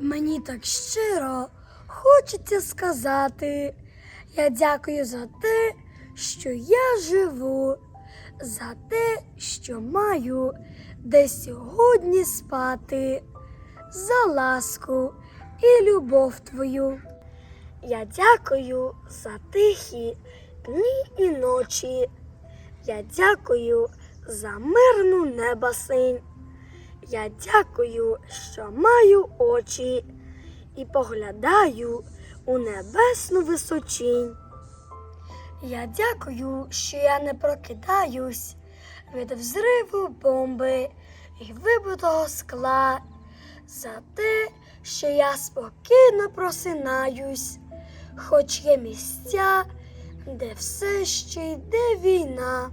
Мені так щиро хочеться сказати. Я дякую за те, що я живу, за те, що маю де сьогодні спати, за ласку і любов твою. Я дякую за тихі дні і ночі. Я дякую за мирну неба синь. Я дякую, що маю очі і поглядаю у небесну височинь. Я дякую, що я не прокидаюсь від взриву бомби і вибитого скла, за те, що я спокійно просинаюсь, хоч є місця, де все ще йде війна.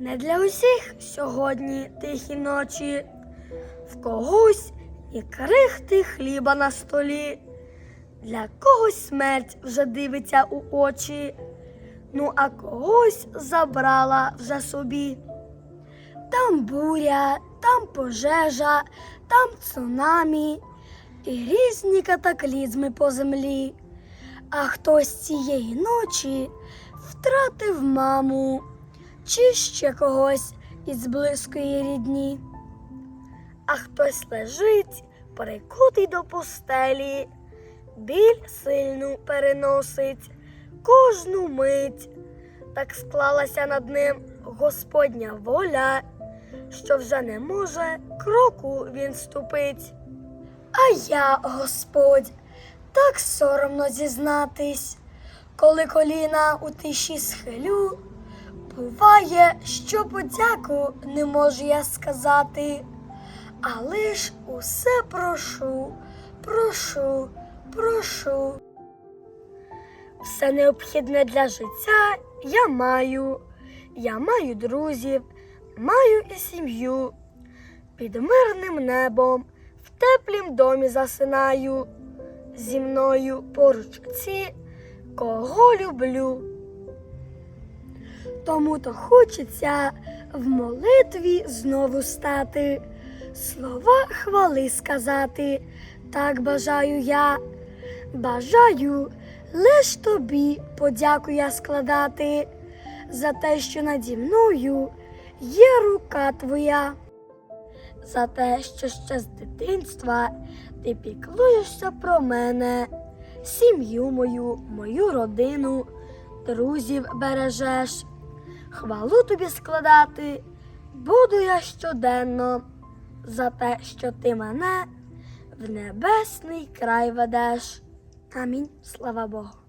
Не для усіх сьогодні тихі ночі, в когось і крихти хліба на столі, для когось смерть вже дивиться у очі, ну а когось забрала вже собі. Там буря, там пожежа, там цунамі і різні катаклізми по землі. А хтось цієї ночі втратив маму чи ще когось із близької рідні. А хтось лежить, прикутий до постелі, біль сильну переносить кожну мить. Так склалася над ним Господня воля, що вже не може кроку він ступить. А я, Господь, так соромно зізнатись, коли коліна у тиші схилю. Буває, що подяку не можу я сказати, але ж усе прошу, прошу, прошу. Все необхідне для життя я маю. Я маю друзів, маю і сім'ю. Під мирним небом в теплім домі засинаю. Зі мною поруч ці, кого люблю. Тому то хочеться в молитві знову стати, слова хвали сказати, так бажаю я, бажаю лиш тобі подяку я складати за те, що наді мною є рука твоя, за те, що ще з дитинства ти піклуєшся про мене, сім'ю мою, мою родину, друзів бережеш. Хвалу тобі складати буду я щоденно за те, що ти мене в небесний край ведеш. Амінь. Слава Богу.